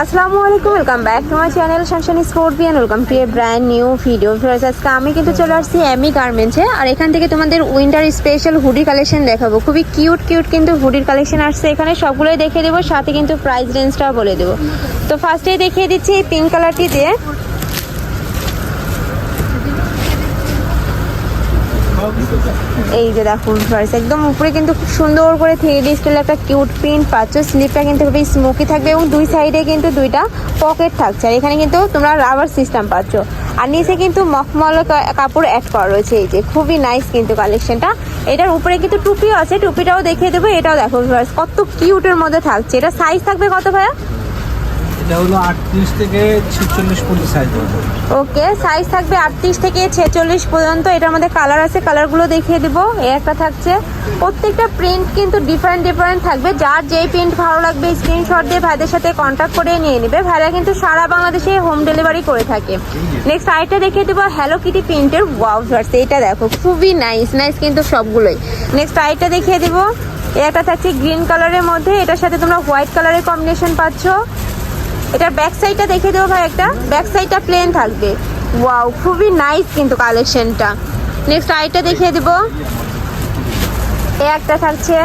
আসসালামু আলাইকুম welcome back to my channel Shanshan scorpion welcome to a brand new video Firoz আজকে আমি কিন্তু চলে আসছি এমি গার্মেন্টসে আর এখান থেকে তোমাদের উইন্টার স্পেশাল হুডি কালেকশন দেখাবো। খুবই কিউট কিউট কিন্তু হুডির কালেকশন আসছে। এখানে সবগুলোই দেখিয়ে দেবো, সাথে কিন্তু প্রাইস রেঞ্জটাও বলে দেবো। তো ফার্স্টেই দেখিয়ে দিচ্ছি এই পিঙ্ক কালারটি দিয়ে। এই যে দেখুন ফার্স্ট একদম উপরে কিন্তু খুব সুন্দর করে থ্রি ডি স্টাইল একটা কিউট প্রিন্ট পাচ্ছ। স্লিপটা কিন্তু খুবই স্মোকি থাকবে এবং দুই সাইডে কিন্তু দুইটা পকেট থাকছে। আর এখানে কিন্তু তোমরা রাবার সিস্টেম পাচ্ছ। আর নিচে কিন্তু মখমল কাপড় অ্যাড করা রয়েছে। এই যে খুবই নাইস কিন্তু কালেকশনটা এটার উপরে কিন্তু টুপিও আছে। টুপিটাও দেখিয়ে দেবো। এটাও দেখো কত কিউটের মধ্যে থাকছে। এটা সাইজ থাকবে কত ভাইয়া? এটা হলো আটত্রিশ থেকে ছেচল্লিশ পর্যন্ত সাইজ ওকে সাইজ থাকবে আটত্রিশ থেকে ছেচল্লিশ পর্যন্ত। এটার মধ্যে কালার আছে কালারগুলো দেখিয়ে দিব। এই একটা থাকছে। প্রত্যেকটা প্রিন্ট কিন্তু ডিফারেন্ট ডিফারেন্ট থাকবে। যার যেই প্রিন্ট ভালো লাগবে স্ক্রিনশট দিয়ে ভাইদের সাথে কন্ট্যাক্ট করে নিয়ে নেবে। ভাইরা কিন্তু সারা বাংলাদেশে হোম ডেলিভারি করে থাকে। নেক্সট আইটা দেখিয়ে দেবো হ্যালো কিটি প্রিন্টের ওয়াও ভার্স এটা দেখো, খুবই নাইস নাইস কিন্তু সবগুলোই। নেক্সট আইটা দেখিয়ে দিব। একটা থাকছে গ্রিন কালারের মধ্যে। এটার সাথে তোমরা হোয়াইট কালারের কম্বিনেশন পাচ্ছ। এটার ব্যাক সাইডটা দেখে দেবো ভাই একটা। ব্যাক সাইডটা প্লেন থাকবে। ওয়াও খুবই নাইস কিন্তু কালেকশনটা নেক্সট আইটা দেখিয়ে দিব। এ একটা থাকছে।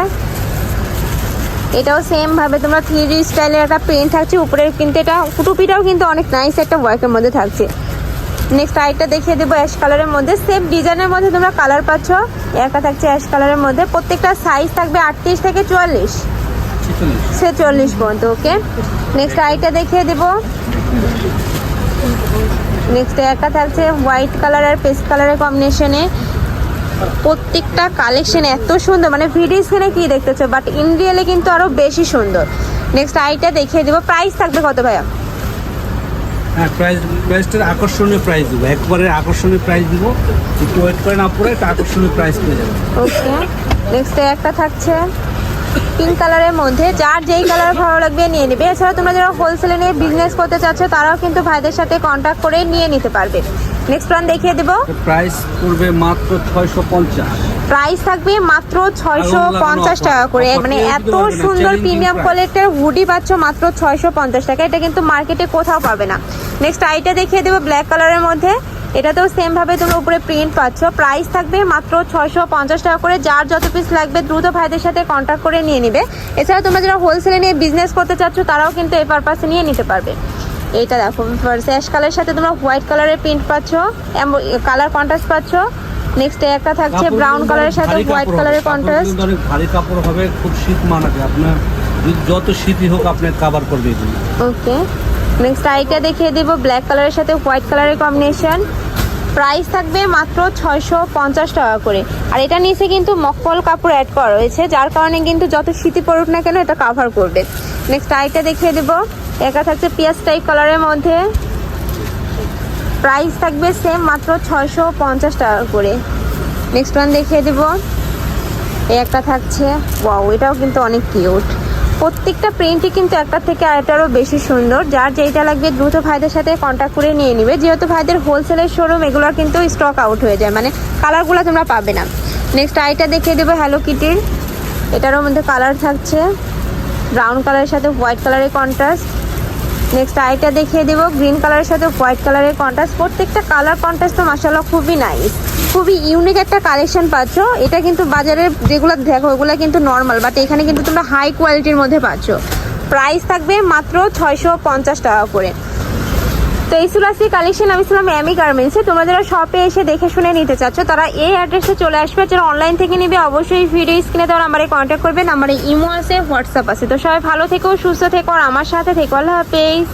এটাও সেম ভাবে। তোমরা থ্রি ডি স্টাইলের একটা প্রিন্ট থাকছে। উপরে কিন্তু এটা টুপিটাও কিন্তু অনেক নাইস একটা ওয়ার্কের মধ্যে থাকছে। নেক্সট আইটা দেখিয়ে দেবো অ্যাশ কালারের মধ্যে। সেম ডিজাইনের মধ্যে তোমরা কালার পাচ্ছ। একটা থাকছে অ্যাশ কালারের মধ্যে। প্রত্যেকটা সাইজ থাকবে আটত্রিশ থেকে চুয়াল্লিশ। ছেচল্লিশ পর্যন্ত ওকে নেক্সট আইটা দেখিয়ে দেব। নেক্সট একটা থাকছে হোয়াইট কালার আর পেস্ট কালারের কম্বিনেশনে প্রত্যেকটা কালেকশন এত সুন্দর মানে ভিডিও স্ক্রিনে কি দেখতেছো? বাট ইন রিয়েলে কিন্তু আরও বেশি সুন্দর। নেক্সট আইটা দেখিয়ে দেবো। প্রাইস থাকবে কত ভাইয়া? হ্যাঁ প্রাইস প্রাইসটার আকর্ষণীয় প্রাইস দিব। একবারে আকর্ষণীয় প্রাইস দিব। একটু ওয়েট করে না একটা আকর্ষণীয় প্রাইস পেয়ে যাবে। ওকে নেক্সট একটা থাকছে। পিঙ্ক কালারের মধ্যে। যার যেই কালার ভালো লাগবে নিয়ে নেবে। এছাড়া তোমরা যারা হোলসেলে নিয়ে বিজনেস করতে চাচ্ছ তারাও কিন্তু ভাইদের সাথে কন্ট্যাক্ট করে নিয়ে নিতে পারবে। নেক্সট ওয়ান দেখিয়ে দেবো। প্রাইস পড়বে মাত্র ছয়শো পঞ্চাশ। প্রাইস থাকবে মাত্র ছয়শো পঞ্চাশ টাকা করে। মানে এত সুন্দর প্রিমিয়াম। কোয়ালিটির হুডি পাচ্ছ মাত্র ছয়শো পঞ্চাশ টাকা। এটা কিন্তু মার্কেটে কোথাও পাবে না। নেক্সট আইটা দেখিয়ে দেবো ব্ল্যাক কালারের মধ্যে। এটাতেও সেম ভাবে তোমরা উপরে প্রিন্ট পাচ্ছ। প্রাইস থাকবে মাত্র ছয়শো পঞ্চাশ টাকা করে। যার যত পিস লাগবে দ্রুত ভাইদের সাথে কন্ট্যাক্ট করে নিয়ে নিবে। এছাড়া তোমরা যারা হোলসেলে নিয়ে বিজনেস করতে চাচ্ছ তারাও কিন্তু এই পারপাসে নিয়ে নিতে পারবে। এইটা দেখো অ্যাশ কালারের সাথে তোমরা হোয়াইট কালারের প্রিন্ট পাচ্ছ। কালার কন্ট্রাস্ট পাচ্ছ। নেক্সট একটা থাকছে ব্রাউন কালারের সাথে হোয়াইট কালারের। কন্ট্রাস্ট অনেক ভারী কাপড় হবে খুব শীত মানাবে। আপনার যত শীতই হোক আপনার কাভার করবে ওকে নেক্সট আইটা দেখিয়ে দেবো ব্ল্যাক কালারের সাথে হোয়াইট কালারের কম্বিনেশন প্রাইস থাকবে মাত্র ছয়শো পঞ্চাশ টাকা করে। আর এটা নিচে কিন্তু মকমল কাপড় অ্যাড করা রয়েছে, যার কারণে কিন্তু যত শীতই পড়ুক না কেন এটা কাভার করবে। নেক্সট আইটা দেখিয়ে দেবো। একা থাকছে পিয়াজ টাইপ কালারের মধ্যে। প্রাইস থাকবে সেম মাত্র ছয়শো পঞ্চাশ টাকা করে। নেক্সট ওয়ান দেখিয়ে দেবো। একটা থাকছে। ওয়াও এটাও কিন্তু অনেক কিউট প্রত্যেকটা প্রিন্টই কিন্তু একটা থেকে আরেকটারও বেশি সুন্দর। যার যেইটা লাগবে দ্রুত ভাইদের সাথে কন্ট্যাক্ট করে নিয়ে নিবে। যেহেতু ভাইদের হোলসেলের শোরুম এগুলো কিন্তু স্টক আউট হয়ে যায়। মানে কালারগুলো তোমরা পাবে না। নেক্সট আইটা দেখিয়ে দেবো হ্যালো কিটির এটারও মধ্যে কালার থাকছে। ব্রাউন কালারের সাথে হোয়াইট কালারের কন্ট্রাস্ট নেক্সট আইটা দেখিয়ে দেবো। গ্রিন কালারের সাথে হোয়াইট কালারের কন্ট্রাস্ট প্রত্যেকটা কালার কন্ট্রাস্ট তো মাসাল্লাহ খুবই নাইস খুবই ইউনিক একটা কালেকশন পাচ্ছ। এটা কিন্তু বাজারে যেগুলো দেখো, ওগুলো কিন্তু নর্মাল বাট এখানে কিন্তু তোমরা হাই কোয়ালিটির মধ্যে পাচ্ছ। প্রাইস থাকবে মাত্র ছয়শো পঞ্চাশ টাকা করে। তো এই ছিল কালেকশন আমি ছিলাম অ্যামি গার্মেন্টসে তোমরা যারা শপে এসে দেখে শুনে নিতে চাচ্ছ, তারা এই অ্যাড্রেসে চলে আসবে। যারা অনলাইন থেকে নিবে, অবশ্যই ভিডিও স্ক্রিনে তারা আমারে কন্ট্যাক্ট করবে। নাম্বারে ইমো আছে হোয়াটসঅ্যাপ আছে। তো সবাই ভালো থেকো, সুস্থ থেকো, আর আমার সাথে থেকো। আল্লাহ হাফেজ।